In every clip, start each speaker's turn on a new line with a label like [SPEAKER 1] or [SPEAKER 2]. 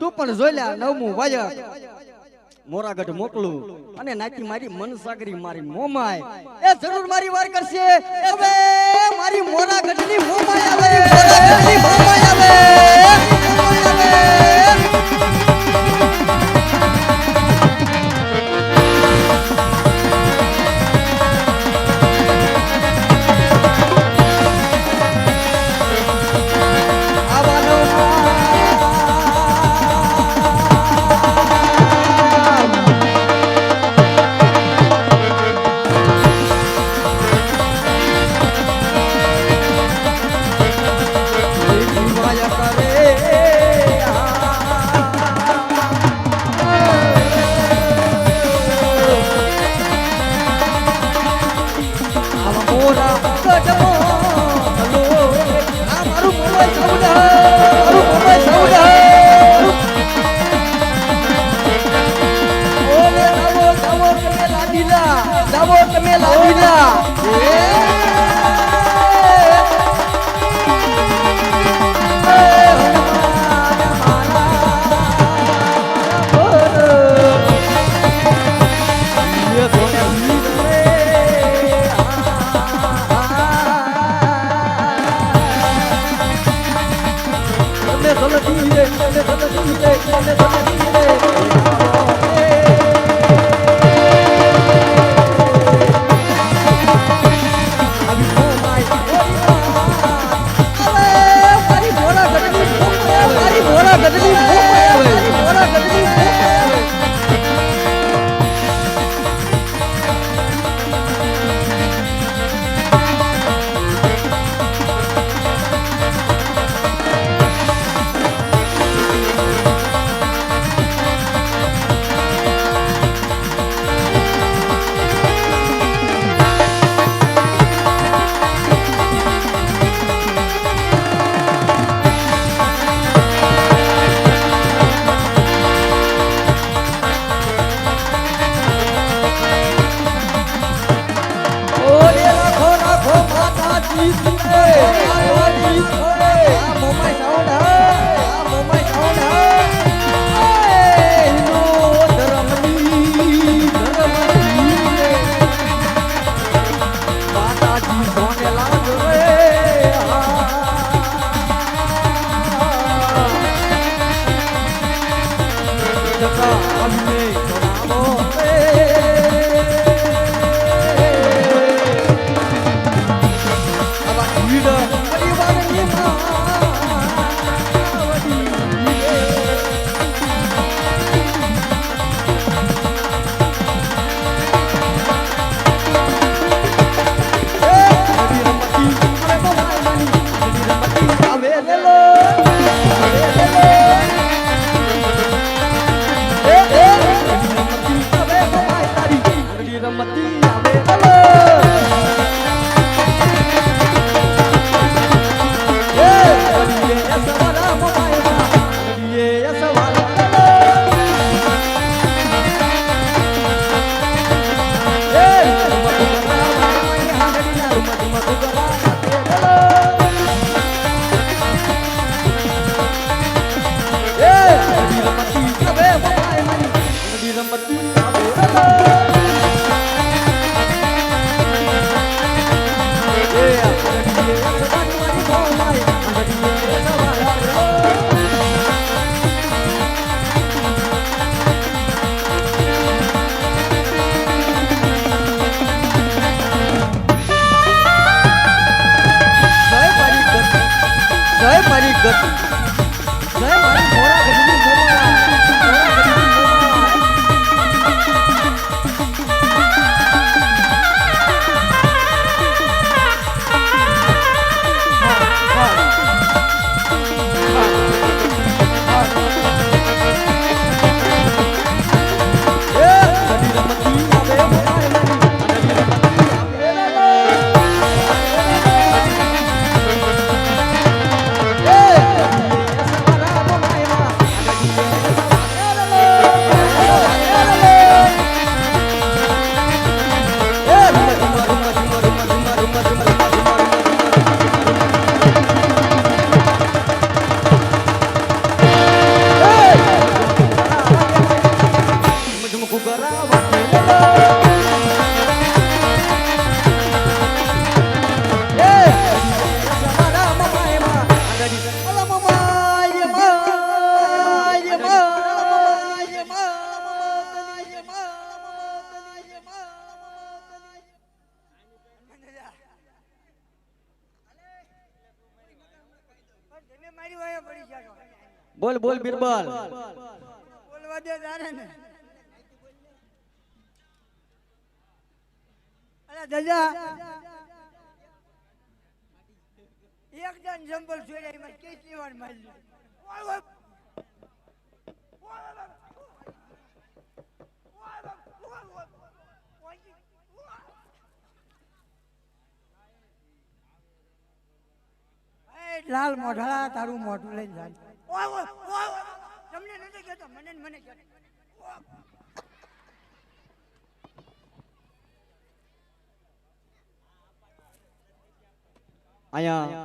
[SPEAKER 1] તું પણ જોઈ લે, નવમું વાજર મોરાગઢ મોકલું અને નાકી મારી મનસાગરી મારી મોમાય. એ જરૂર મારી વાર કરશે. હવે મારી મોરાગઢની મોમાય આવે મોરાગઢની મોમાય આવે. Yang satu di Jogja. આ મોમાઈ સાઉન્ડ હા આ મોમાઈ 的。બોલ બોલ બિરબલ.
[SPEAKER 2] બોલવા દે તારે ને. અરે એક જણ જંબલ છોડ્યા એમાં કેટલી વાર મારી લાલ મોઢાળા તારું મોઢું લઈને જાય ઓય.
[SPEAKER 1] અહીંયા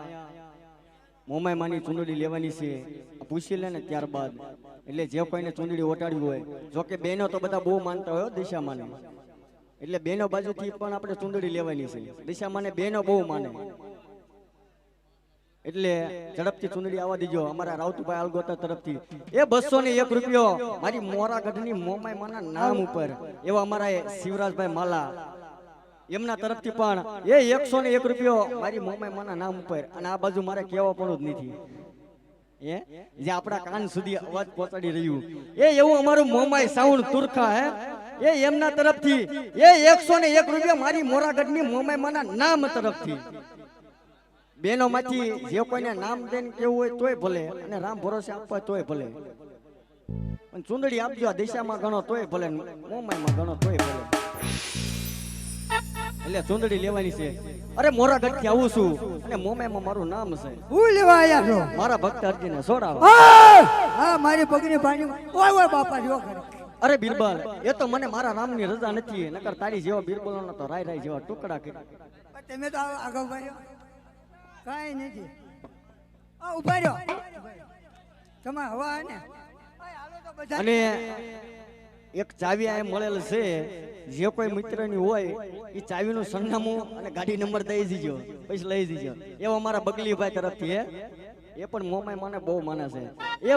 [SPEAKER 1] મોમાઈ માની ચૂંટણી લેવાની છે. પૂછી લે ને ત્યારબાદ. એટલે જે કોઈને ચૂંટણી ઓટાડવી હોય, જો કે બહેનો તો બધા બહુ માનતા હોય દિશામાને. એટલે બહેનો બાજુથી પણ આપણે ચૂંટણી લેવાની છે. દિશામાને બહેનો બહુ માને. એટલે ઝડપથી ચૂંદડી આવવા દેજો. અમારા રાઉતભાઈ આલગોતા તરફથી. એ બસો ને એક રૂપિયો મારી મોરાગઢની મોમાઈ માના નામ ઉપર એવા અમારા શિવરાજભાઈ માલા. એમના તરફથી પણ એ એકસો ને એક રૂપિયો મારી મોમાઈ માના નામ ઉપર. અને આ બાજુ મારે કહેવા પણ જ નથી. એ જે આપણા કાન સુધી અવાજ પહોંચાડી રહ્યું. એ એવું અમારું મોમાઈ સાઉન્ડ તુરખા હે? એ એમના તરફથી એ એકસો ને એક રૂપિયા મારી મોરાગઢની મોમાઈ માના નામ તરફથી. બેનો માંથી જે કોઈને નામ દઈને કેવું હોય તોય ભલે અને રામ ભરોસે આપવા તોય ભલે. અને ચુંદડી આપજો આ દિશામાં ગણો તોય ભલે મોમાઈમાં ગણો તોય ભલે. એટલે ચૂંદડી લેવાની છે. અરે મોરા ગઢથી આવું છું અને મોમાઈમાં મારું નામ છે.
[SPEAKER 2] હું લેવા આયા છો?
[SPEAKER 1] મારા ભક્ત અર્જીને સોડાવો.
[SPEAKER 2] હા મારી પગની પાણી ઓય ઓય બાપા જો કરે.
[SPEAKER 1] અરે બિરબલ એ તો મને મારા રામની રજા નથી નકર તારી જેવા બિરબલોનો તો રાય રાય જેવા ટુકડા કરી
[SPEAKER 2] તમે તો આગળ કાંઈ નથી. ઊભા રહ્યો તમે હવા ને?
[SPEAKER 1] અને એક ચાવી આ મળેલ છે. જે કોઈ મિત્રની હોય એ ચાવીનું સરનામું અને ગાડી નંબર દઈ દીજો. પછી લઈ દીજો. એવા મારા બગલીભાઈ તરફથી એ પણ મોમાઈ મને બહુ માને છે.